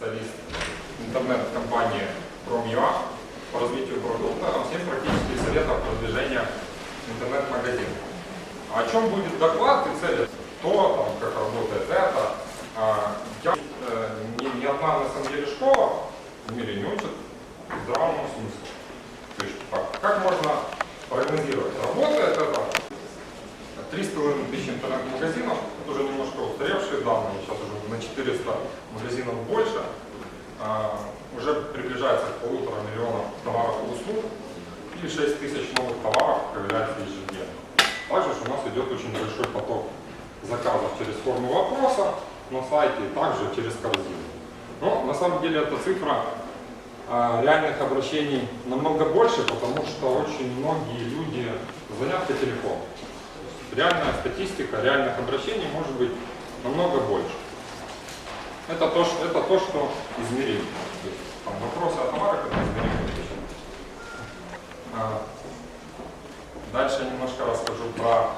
специалист интернет-компании Prom.ua по развитию продукта, там 7 практических советов продвижения интернет-магазина. О чем будет доклад и цели? То, как работает это. А, Я, э, ни, ни одна на самом деле школа в мире не учит здравому смыслу. То есть как можно прогнозировать, работает это 3,5 тысяч интернет-магазинов, это уже немножко устаревшие данные, сейчас уже на 400 магазинов больше, А, уже приближается к полутора миллионам товаров и услуг, и 6 тысяч новых товаров появляется ежедневно. Также у нас идет очень большой поток заказов через форму вопроса на сайте, также через корзину. Но на самом деле эта цифра а, реальных обращений намного больше, потому что очень многие люди звонят по телефону. Реальная статистика реальных обращений может быть намного больше. Это то, что, это то, что измеримо. То есть, там, вопросы о товарах это измеримо. А, Дальше я немножко расскажу про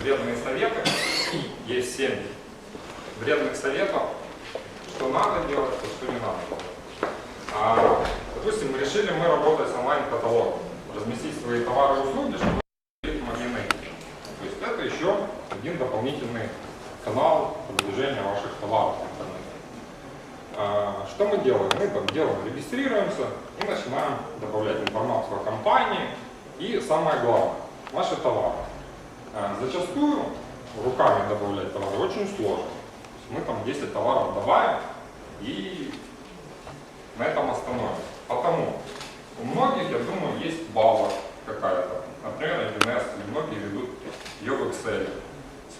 вредные советы. Есть семь вредных советов, что надо делать, а что не надо делать. А, допустим, решили мы работать с онлайн-каталогом, разместить свои товары и услуги, чтобы быть магазиной. То есть это еще один дополнительный канал продвижения ваших товаров в интернете. А, Что мы делаем? Мы там делаем, регистрируемся и начинаем добавлять информацию о компании и самое главное, наши товары. А, Зачастую руками добавлять товары очень сложно. Мы там 10 товаров добавим и на этом остановимся. Потому у многих, я думаю, есть база какая-то. Например, 1С, или многие ведут ее в Excel.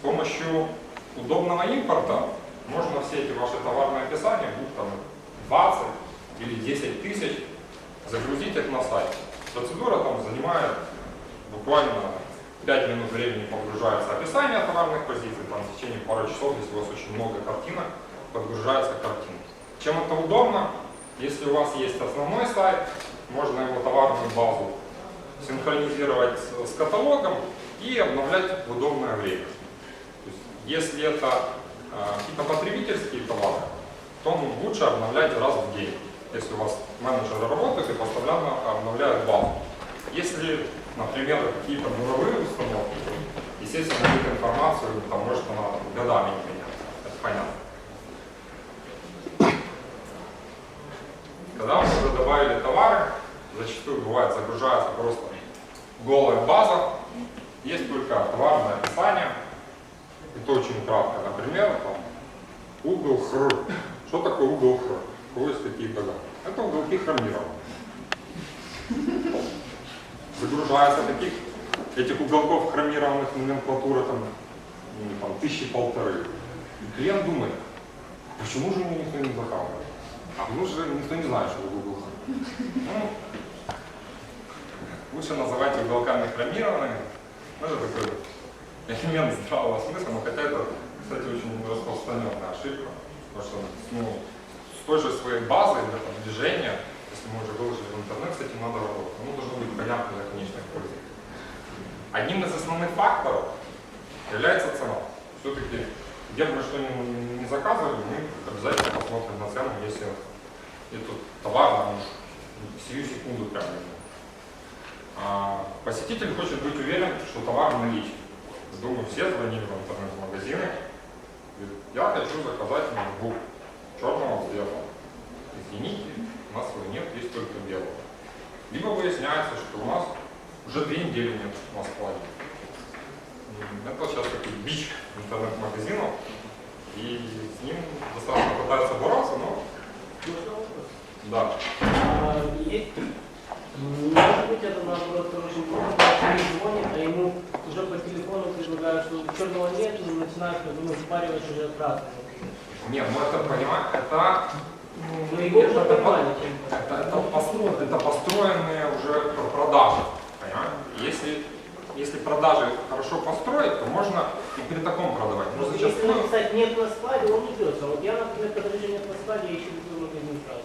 Помощью удобного импорта можно все эти ваши товарные описания, будь там 20 или 10 тысяч, загрузить их на сайт. Процедура там занимает буквально 5 минут времени погружается описание товарных позиций, там в течение пары часов, если у вас очень много картинок, подгружается картинка. Чем это удобно? Если у вас есть основной сайт, можно его товарную базу синхронизировать с каталогом и обновлять в удобное время. Если это э, какие-то потребительские товары, то ну, лучше обновлять раз в день, если у вас менеджеры работают и постоянно обновляют базу. Если, например, какие-то мировые установки, естественно, их информацию там может она там, годами не меняться, это понятно. Когда мы уже добавили товары, зачастую бывает загружается просто голая база, есть только товарное описание, это очень кратко. Например, там, угол хр. Что такое угол хр? У кого есть какие догадки? Это уголки хромирования. Загружается таких, этих уголков хромированных номенклатура там, ну, там тысячи полторы. И клиент думает, почему же мне никто не заказывает? А потому что никто не знает, что такое угол хр. Ну, лучше называть уголками хромированными. Ну, это такой элемент здравого смысла, но хотя это, кстати, очень распространенная ошибка. Потому что ну, с той же своей базой для продвижения, если мы уже выложили в интернет, с этим надо работать. Оно должно быть понятно для конечных пользователей. Одним из основных факторов является цена. Все-таки, где бы мы что ни, не заказывали, мы обязательно посмотрим на цену, если этот товар нам сию секунду прям. А, посетитель хочет быть уверен, что товар в наличии. Думаю, все звонили в интернет-магазины. Я хочу заказать ноутбук черного цвета. Извините, у нас его нет, есть только белого. Либо выясняется, что у нас уже две недели нет на складе. Это сейчас такой бич интернет-магазинов. И с ним достаточно пытаются бороться, но да. А, Может быть, это наоборот когда человек звонит, а ему уже по телефону предлагают, что черного нет, и начинают ну, спаривать уже обратно. Нет, ну это, понимаешь, это Ну, его уже Это. Это, это, постро- это построенные уже пр- продажи. Понимаете? Если, если продажи хорошо построить, то можно и при таком продавать. Но Просто если зачастую... написать нет на складе, он идет. А вот я, например, вижу нет на складе, я ищу другой магазин сразу.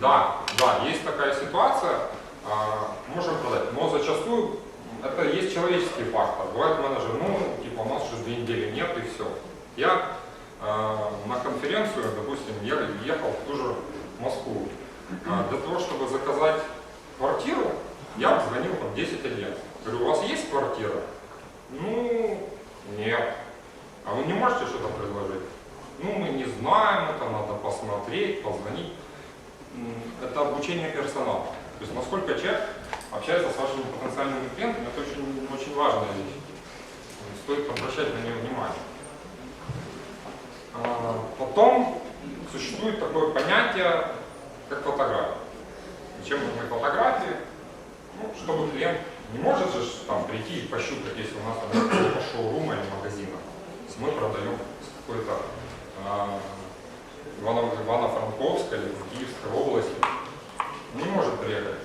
Да, да, есть такая ситуация, а, можем продать. Но зачастую это есть человеческий фактор. Бывает менеджер, ну, типа, у нас уже две недели нет и все. Я э, на конференцию, допустим, я ехал в ту же Москву. А Для того, чтобы заказать квартиру, я звонил в 10 агентств. Говорю, у вас есть квартира? Ну, нет. А вы не можете что-то предложить? Ну, мы не знаем, это надо посмотреть, позвонить. Это обучение персонала. То есть насколько человек общается с вашими потенциальными клиентами, это очень, очень важная вещь. Стоит обращать на нее внимание. А, Потом существует такое понятие, как фотография. Зачем нужны фотографии? Ну, чтобы клиент не может же там прийти и пощупать, если у нас там какого-то шоурума или магазина. Если мы продаем какой-то а, Ивано- Ивано-Франковска или в Киевской области, не может приехать.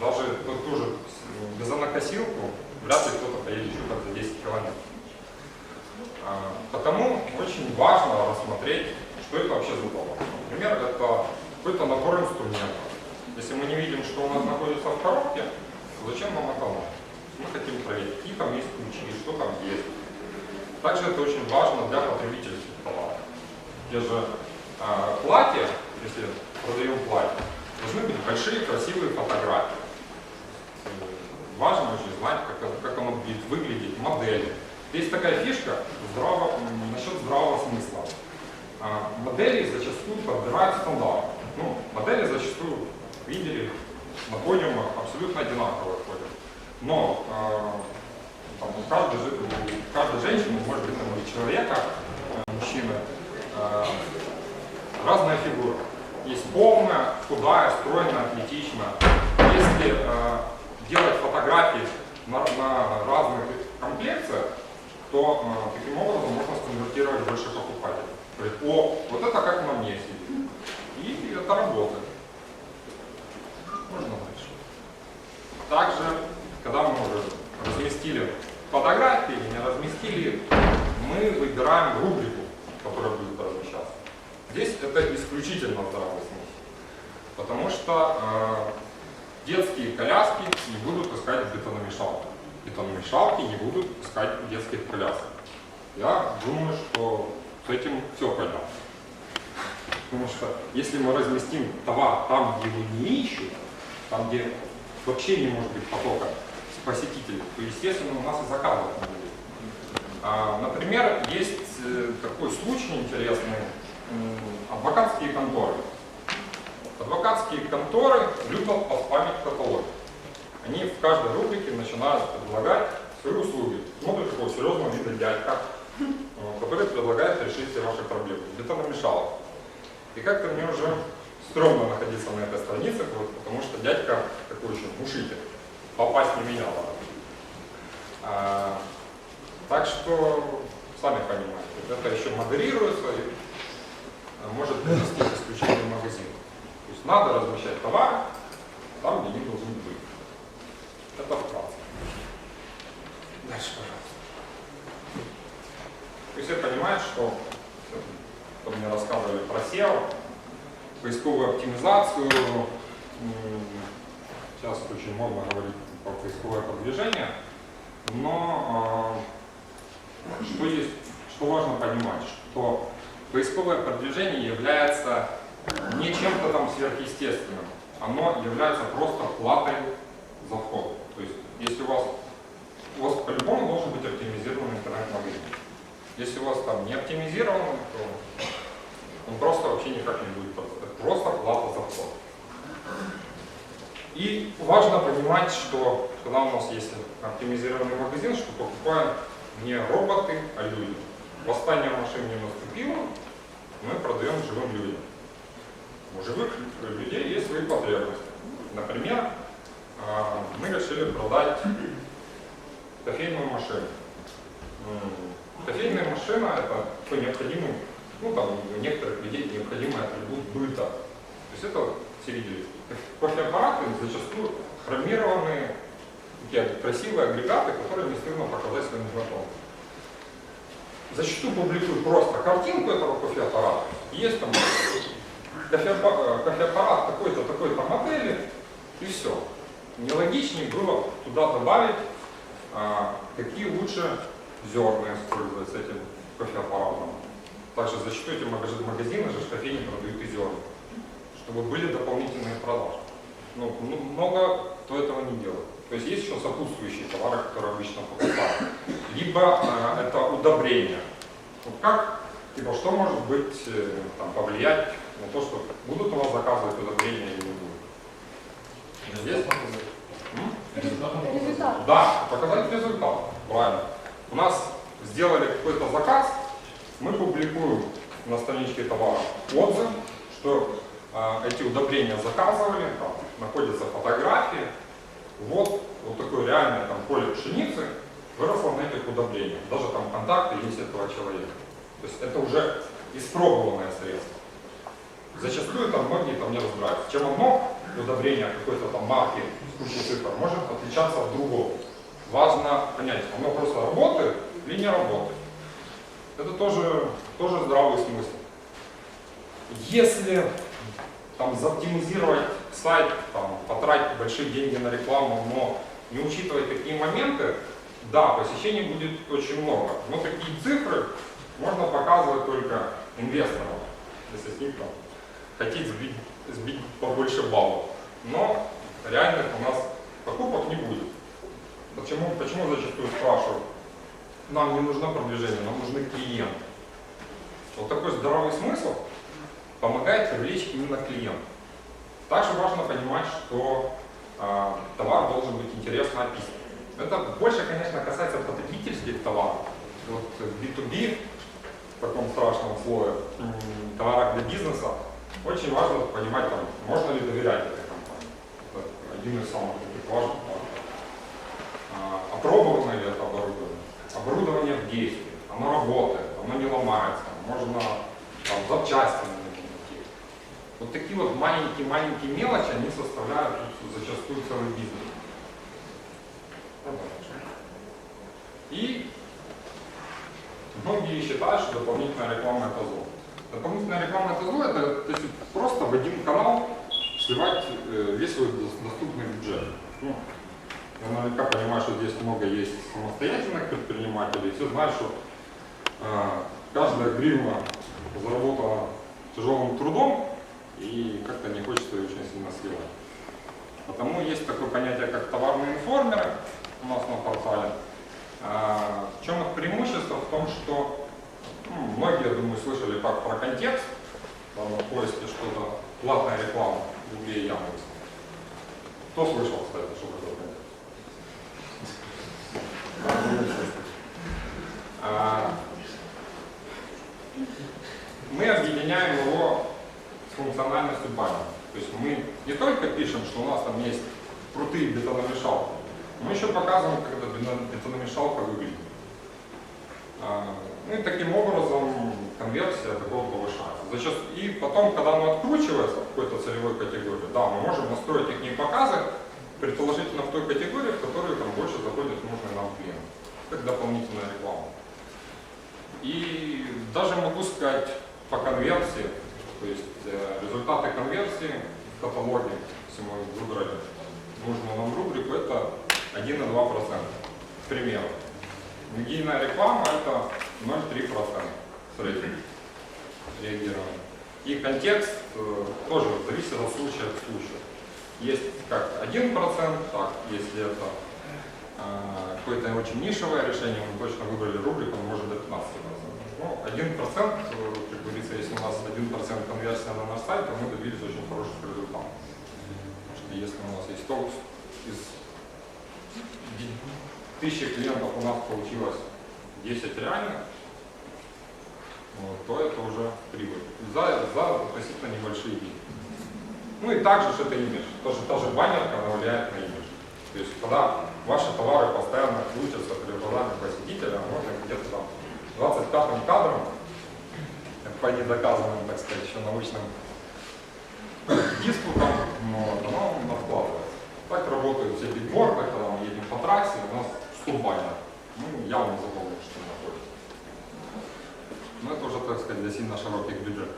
Даже ту, ту же с- газонокосилку вряд ли кто-то поедет щупать за 10 километров. А, Потому очень важно рассмотреть, что это вообще за товар. Например, это какой-то набор инструментов. Если мы не видим, что у нас находится в коробке, зачем нам надо? Мы хотим проверить, какие там есть ключи, что там есть. Также это очень важно для потребительских товаров. Те же а, платья, если продаем платья, должны быть большие красивые фотографии. Э, Важно очень знать, как, как оно будет выглядеть, модели. Есть такая фишка здраво, насчет здравого смысла. А, Модели зачастую подбирают стандарт. Ну, модели зачастую видели на подиумах абсолютно одинаковые ходят. Но а, там, у, каждой, у каждой женщины, может быть, там, или человека, э, мужчины, э, разная фигура. Есть полная, худая, стройная, атлетичная. Если э, делать фотографии на, на разных комплекциях, то э, таким образом можно сконвертировать больше покупателей. Говорит, о, вот это как на мне сидит. И это работает. Можно дальше. Также, когда мы уже разместили фотографии или не разместили, мы выбираем рубрику, которая будет размещаться. Здесь это исключительно здравый смысл. Потому что э, детские коляски не будут искать бетономешалки. Бетономешалки не будут искать детских колясок. Я думаю, что с этим все понятно. Потому что если мы разместим товар там, где его не ищут, там, где вообще не может быть потока посетителей, то, естественно, у нас и заказов не будет. А, Например, есть э, такой случай интересный, адвокатские конторы. Адвокатские конторы любят поспамить каталоги. Они в каждой рубрике начинают предлагать свои услуги. Смотрят такого серьезного вида дядька, который предлагает решить все ваши проблемы. Где-то намешало. И как-то мне уже стрёмно находиться на этой странице, вот, потому что дядька такой еще мушитель. Попасть не меня. А, так что, сами понимаете, это еще модерируется и а, может привести к исключению магазина. То есть надо размещать товары там, где они должны быть. Это вкратце. Дальше, пожалуйста. Вы все понимают, что вот мне рассказывали про SEO, поисковую оптимизацию. Сейчас очень модно говорить про поисковое продвижение. Но э, что есть, что важно понимать, что поисковое продвижение является не чем-то там сверхъестественным. Оно является просто платой за вход. То есть, если у вас, у вас по-любому должен быть оптимизированный интернет-магазин. Если у вас там не оптимизирован, то он просто вообще никак не будет работать. Просто плата за вход. И важно понимать, что когда у нас есть оптимизированный магазин, что покупаем не роботы, а люди. Восстание машин не наступило, мы продаем живым людям. У живых людей есть свои потребности. Например, а, мы решили продать кофейную машину. Кофейная машина это такой необходимый, ну там у некоторых людей необходимый атрибут быта. То есть это все видели. Кофеаппараты зачастую хромированные, такие красивые агрегаты, которые не стыдно показать своим знакомым. Зачастую публикуют просто картинку этого кофеаппарата. Есть там кофеаппа- э, кофеаппарат такой-то, такой-то модели, и все. Нелогичнее было туда добавить, а, какие лучше зерна использовать с этим кофеаппаратом. Также зачастую эти магазины, же кофейни продают и зерна, чтобы были дополнительные продажи. Ну, ну, много кто этого не делает. То есть есть еще сопутствующие товары, которые обычно покупают. Либо э, это удобрения. Вот как, типа, что может быть, э, там, повлиять на то, что будут у вас заказывать удобрения или не будут? Есть? Да, показать результат. Правильно. У нас сделали какой-то заказ, мы публикуем на страничке товара отзыв, что э, эти удобрения заказывали, там находятся фотографии. Вот, вот такое реальное там, поле пшеницы выросло на этих удобрениях. Даже там контакты есть этого человека. То есть это уже испробованное средство. Зачастую там многие там не разбираются. Чем оно, удобрение какой-то там марки с кучей цифр, может отличаться от другого. Важно понять, оно просто работает или не работает. Это тоже, тоже здравый смысл. Если там заоптимизировать сайт, там, потратить большие деньги на рекламу, но не учитывать такие моменты, да, посещений будет очень много. Но такие цифры можно показывать только инвесторам, если с них там хотеть сбить, сбить побольше баллов. Но реальных у нас покупок не будет. Почему, почему зачастую спрашивают? Нам не нужно продвижение, нам нужны клиенты. Вот такой здоровый смысл помогает привлечь именно клиента. Также важно понимать, что э, товар должен быть интересно описан. Это больше, конечно, касается потребительских товаров. Вот в B2B, в таком страшном слое, м, товарах для бизнеса, очень важно понимать, там, можно ли доверять этой компании. Это один из самых таких важных факторов. А, опробовано ли это оборудование? Оборудование в действии, оно работает, оно не ломается, можно там, запчасти на него найти. Вот такие вот маленькие-маленькие мелочи, они составляют зачастую целый бизнес. И многие считают, что дополнительная реклама это зло. Дополнительная реклама это зло, это то есть, просто в один канал сливать э, весь свой дос- доступный бюджет. Ну, я наверняка понимаю, что здесь много есть самостоятельных предпринимателей, все знают, что э, каждая гривна заработана тяжелым трудом, и как-то не хочется ее очень сильно сливать. Потому есть такое понятие, как товарные информеры у нас на портале. А, В чем их преимущество? В том, что ну, многие, я думаю, слышали как про контекст, там в поиске что-то, платная реклама и Яндексе. Кто слышал, кстати, что такое контекст? А, Мы объединяем его с функциональностью баннера. То есть мы не только пишем, что у нас там есть крутые бетономешалки, мы еще показываем, как эта бетон- бетономешалка выглядит. Ну и таким образом конверсия такого повышается. За счет- И потом, когда оно откручивается в какой-то целевой категории, да, мы можем настроить их показы предположительно в той категории, в которой там больше заходит нужный нам клиент. Как дополнительная реклама. И даже могу сказать по конверсии, то есть э, результаты конверсии в каталоге, мы выбрали нужную нам рубрику, это 1,2%. К примеру. Медийная реклама это 0,3% в. И контекст э, тоже зависит от случая к случаю. Есть как 1%, так, если это э, какое-то очень нишевое решение, мы точно выбрали рубрику, он может до 15%. Ну, 1%, э, как говорится, если у нас 1% конверсия на наш сайт, то мы добились очень хороших результатов. Потому что если у нас есть толк из тысячи клиентов у нас получилось 10 реальных, вот, то это уже прибыль. За, за относительно небольшие деньги. Ну и также же это имидж. Тоже, тоже баннерка она влияет на имидж. То есть когда ваши товары постоянно крутятся перед глазами посетителя, можно где-то там 25-м кадром, по недоказанным, так сказать, еще научным диспутам, вот, оно откладывается. Так работают все бигборды, когда мы едем по трассе, у нас 100 баннеров. Мы явно запомним, что находится. Но это сильно широких бюджетов.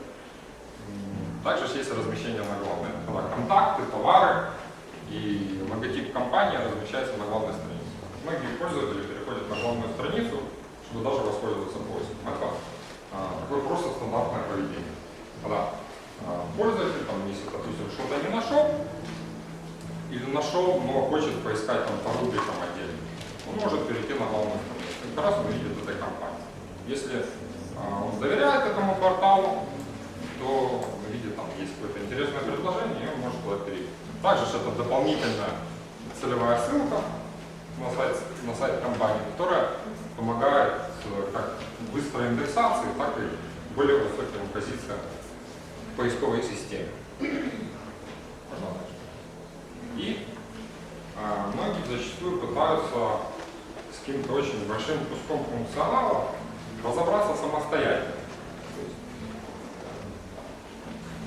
М, Также есть размещение на главной. Когда контакты, товары и логотип компании размещается на главной странице. Многие пользователи переходят на главную страницу, чтобы даже воспользоваться поиском. Это а, такой просто стандартное поведение. Когда а, пользователь, там, если, допустим, что-то не нашел, или нашел, но хочет поискать там по рубрикам отдельно, он может перейти на главную страницу. Как раз он видит этой компании. Если он доверяет этому порталу, то видит, там есть какое-то интересное предложение, и он может туда перейти. Также это дополнительная целевая ссылка на сайт, на сайт компании, которая помогает э, как быстрой индексации, так и более высоким позициям в поисковой системе. И а, многие зачастую пытаются с каким-то очень большим куском функционала разобраться самостоятельно. То есть,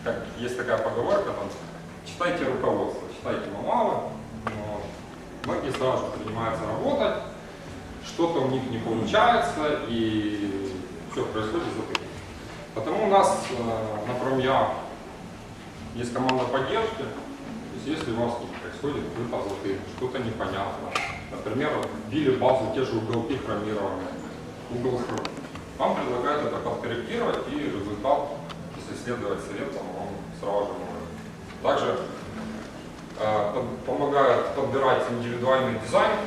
как есть такая поговорка, там, читайте руководство, читайте мануалы, но многие сразу же принимаются работать, что-то у них не получается, и все происходит затык. Потому у нас э, на промья есть команда поддержки, то есть если у вас происходит какой-то что-то непонятно, например, вбили в базу те же уголки хромированные, угол вам предлагают это подкорректировать, и результат, если следовать советам, он сразу же. Также э, под- помогает подбирать индивидуальный дизайн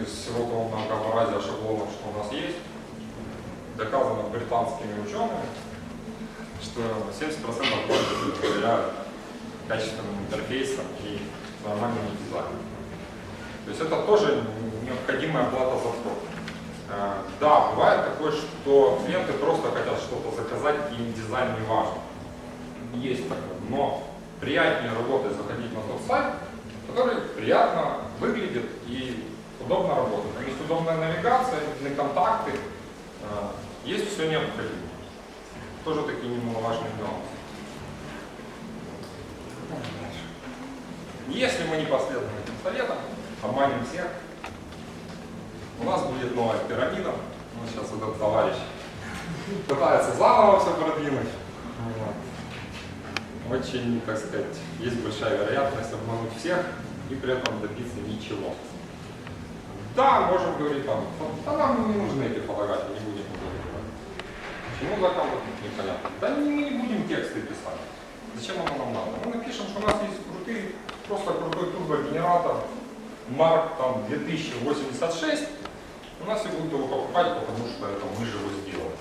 из всего того многообразия шаблонов, что у нас есть. Доказано британскими учеными, что 70% пользователей доверяют качественным интерфейсам и нормальному дизайну. То есть это тоже необходимая плата за вход. Э, Да, бывает такое, что клиенты просто хотят что-то заказать, им дизайн не важен. Есть такое. Но приятнее работать, заходить на тот сайт, который приятно выглядит и удобно работать. Там есть удобная навигация, видны контакты, э, есть все необходимое. Тоже такие немаловажные нюансы. Если мы не последуем этим советам, обманем всех, у нас будет новая пирамида. Ну, сейчас этот товарищ пытается заново все продвинуть. Вот. Очень, так сказать, есть большая вероятность обмануть всех и при этом добиться ничего. Да, можем говорить там, да нам не нужны эти фотографии, не будем. Почему заказывать непонятно? Да не, мы не будем тексты писать. Зачем оно нам надо? Мы напишем, что у нас есть крутый, просто крутой турбогенератор Марк там 2086. У нас все будут его покупать, потому что это мы же его сделали.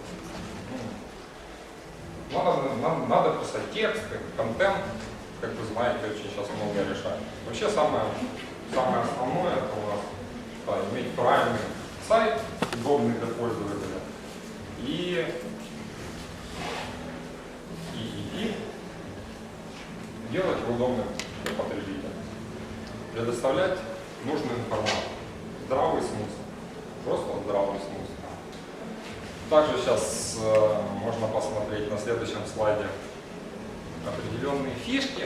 Ну, Надо, надо, надо писать тексты, контент, как вы знаете, очень сейчас многое решает. Вообще самое, самое основное это у нас да, иметь правильный сайт, удобный для пользователя. И, и, и, и делать его удобным для потребителя. Предоставлять нужную информацию. Здравый смысл. Просто здравый смысл. Также сейчас э, можно посмотреть на следующем слайде определенные фишки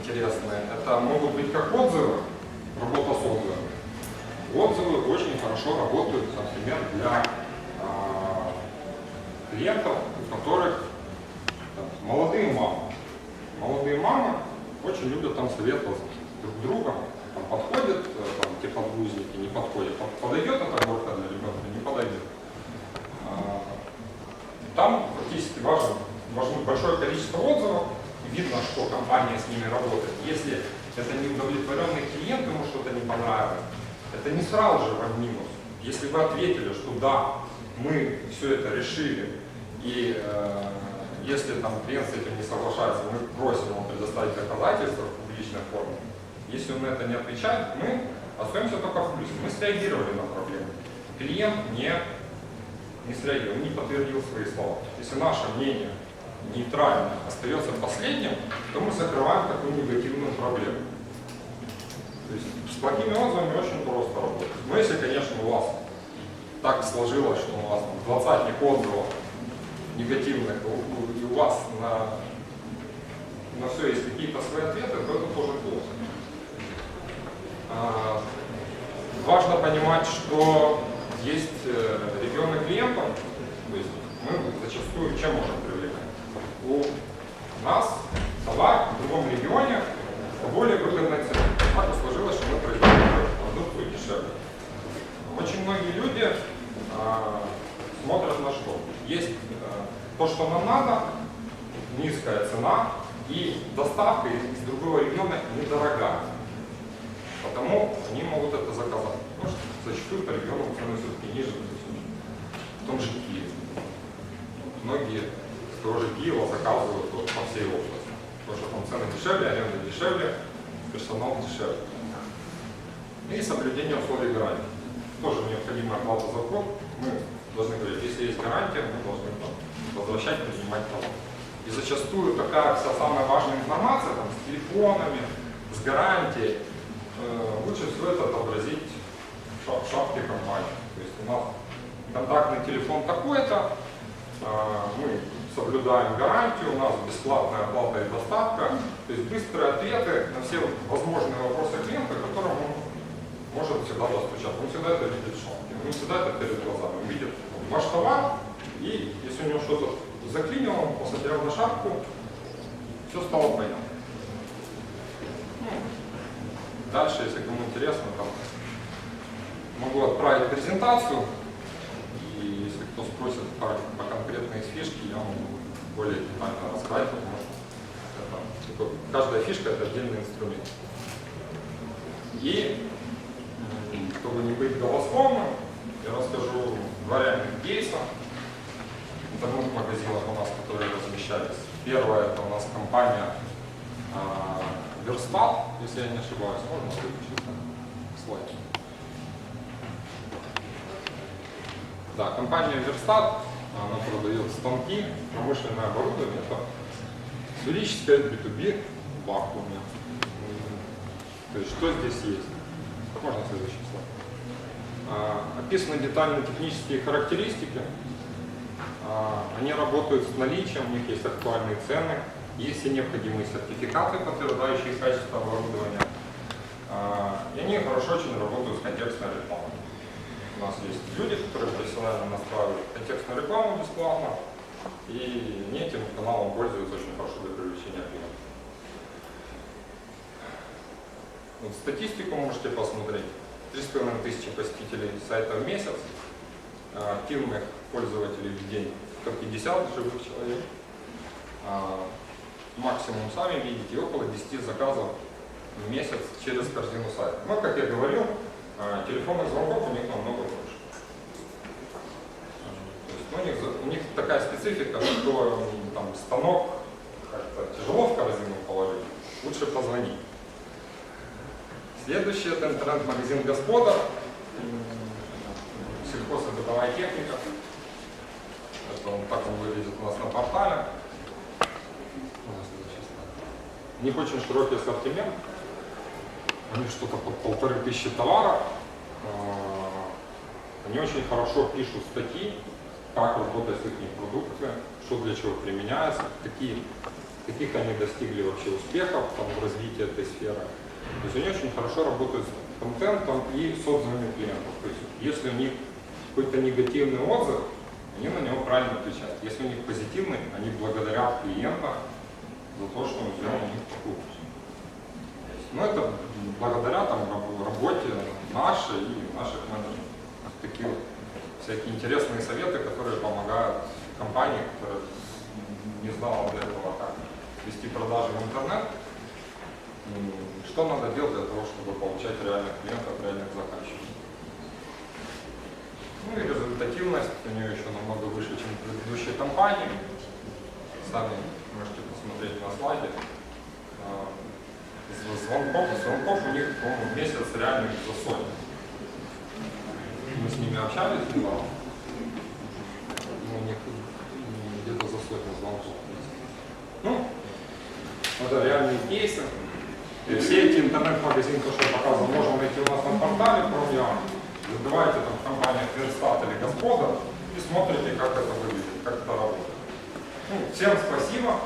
интересные. Это могут быть как отзывы, работа с отзывами. Отзывы очень хорошо работают, например, для а, клиентов, у которых там, молодые мамы. Молодые мамы очень любят там советоваться друг с другом, там подходят, э, там, те подгузники, не подходят. Под- Подойдет эта горка для ребенка, не подойдет. А, Там фактически важно, важно большое количество отзывов, видно, что компания с ними работает. Если это неудовлетворенный клиент, ему что-то не понравилось, это не сразу же в минус. Если вы ответили, что да, мы все это решили, и э, если там клиент с этим не соглашается, мы просим его предоставить доказательства в публичной форме. Если он на это не отвечает, мы остаемся только в плюсе. Мы среагировали на проблему. Клиент не, не среагировал, не подтвердил свои слова. Если наше мнение нейтрально остается последним, то мы закрываем такую негативную проблему. То есть с плохими отзывами очень просто работать. Но если, конечно, у вас так сложилось, что у вас там двадцатник отзывов негативных, и у вас на, на все есть какие-то свои ответы, то это тоже плохо. А, важно понимать, что есть э, регионы клиентов, то есть мы зачастую чем можем привлекать? У нас товар в другом регионе по более выгодной цене. Так и сложилось, что мы производим продукцию дешевле. Очень многие люди а, смотрят на что? есть э, то, что нам надо, низкая цена, и доставка из другого региона недорогая. Потому они могут это заказать. Потому что зачастую по регионам цены все-таки ниже. В том же Киеве. Многие с того же Киева заказывают вот по всей области. Потому что там цены дешевле, аренда дешевле, персонал дешевле. И соблюдение условий гарантии. Тоже необходимая оплата за вход. Мы должны говорить, если есть гарантия, мы должны там, возвращать, принимать товар. И зачастую такая вся самая важная информация там, с телефонами, с гарантией, лучше всего это отобразить в ша- в шапке компании. То есть у нас контактный телефон такой-то, э, мы соблюдаем гарантию, у нас бесплатная оплата и доставка, то есть быстрые ответы на все возможные вопросы клиента, которым он может всегда достучаться. Он всегда это видит в шапке, он всегда это перед глазами видит ваш товар, и если у него что-то заклинило, он посмотрел на шапку, все стало понятно. Ну, Дальше, если кому интересно, там могу отправить презентацию, и если кто спросит по, по конкретной фишке, я могу более детально рассказать, потому что это каждая фишка это отдельный инструмент. И чтобы не быть голословным, я расскажу два реальных кейса интернет-магазинов у нас, которые размещались. Первое это у нас компания а, Верстат, если я не ошибаюсь, можно выключить слайд. Да, компания Верстат, она продает станки, промышленное оборудование, это сферическое B2B в вакууме. То есть что здесь есть? Можно следующий слайд. А, Описаны детально технические характеристики. А, Они работают с наличием, у них есть актуальные цены, есть все необходимые сертификаты, подтверждающие качество оборудования. А, И они хорошо очень работают с контекстной рекламой. У нас есть люди, которые профессионально настраивают контекстную рекламу бесплатно, и они этим каналом пользуются очень хорошо для привлечения клиентов. Вот статистику можете посмотреть. 3,5 тысячи посетителей сайта в месяц, а, активных пользователей в день 150 живых человек. Максимум, сами видите, около 10 заказов в месяц через корзину сайта. Но, как я говорил, а, телефонных звонков у них намного больше. То есть, ну, у, них, у них такая специфика, что м, там станок как-то тяжело в корзину положить, лучше позвонить. Следующий это интернет-магазин Господа, сельхоз и бытовая техника. Это он, так он выглядит у нас на портале. У них очень широкий ассортимент. У них что-то под полторы тысячи товаров. А, Они очень хорошо пишут статьи, как работать с их продукцией, что для чего применяется, какие, каких они достигли вообще успехов там, в развитии этой сферы. То есть они очень хорошо работают с контентом и с отзывами клиентов. То есть если у них какой-то негативный отзыв, они на него правильно отвечают. Если у них позитивный, они благодарят клиента за то, что сделал у них покупку. Ну, это благодаря там, раб- работе нашей и наших менеджеров. Такие вот всякие интересные советы, которые помогают компании, которая не знала до этого, как вести продажи в интернет, что надо делать для того, чтобы получать реальных клиентов, реальных заказчиков. Ну и результативность у нее еще намного выше, чем в предыдущей компании. Сами можете посмотреть на слайде. А, Звонков, звонков у них, по-моему, в месяц реально за сотню. Мы с ними общались недавно. Ну, у них где-то за сотню звонков. Ну, это реальные кейсы. И все эти интернет-магазины, то, что я показывал, можно найти у нас на портале ProMian. Забивайте там в компаниях или Господа и смотрите, как это выглядит, как это работает. Всем спасибо.